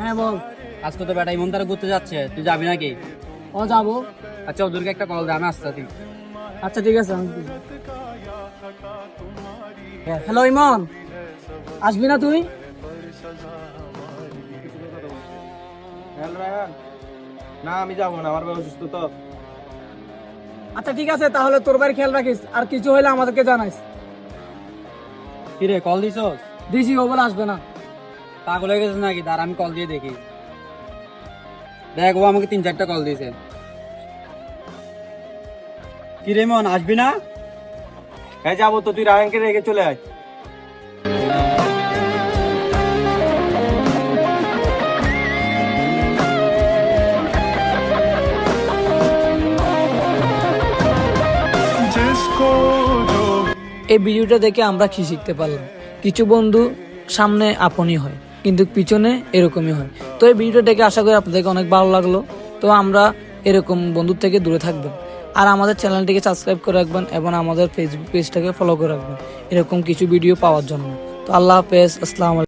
হ্যাঁ বল। আজকে তো বেটা ইমনদারে ঘুরতে যাচ্ছে। তুই যাবি নাকি? ও যাব। আচ্ছা ওদেরকে একটা কল দে আমি আসতে আচ্ছা ঠিক আছে হ্যালো ইমন। আসবি না তুই? না আমি যাব না আমার তো। আচ্ছা ঠিক আছে তাহলে তোর বাড়ি খেয়াল রাখিস আর কিছু হইলে আমাদেরকে জানাইস। কিরে কল দিছস? দিছি খবর আসবে না। পাগল হয়ে গেছে নাকি? তার আমি কল দিয়ে দেখি। দেখ ও আমাকে তিন চারটা কল দিয়েছে। কি রে মন আসবি না? হ্যাঁ যাব তো তুই রায়নকে রেখে চলে আয়। এই ভিডিওটা দেখে আমরা কি শিখতে পারলাম? কিছু বন্ধু সামনে আপনই হয়, কিন্তু পিছনে এরকমই হয়। তো এই ভিডিওটা দেখে আশা করি আপনাদেরকে অনেক ভালো লাগল। তো আমরা এরকম বন্ধুর থেকে দূরে থাকবেন। আর আমাদের চ্যানেলটিকে সাবস্ক্রাইব করে রাখবেন এবং আমাদের ফেসবুক পেজটাকে ফলো করে রাখবেন, এরকম কিছু ভিডিও পাওয়ার জন্য। তো আল্লাহ হাফেজ, আসসালামু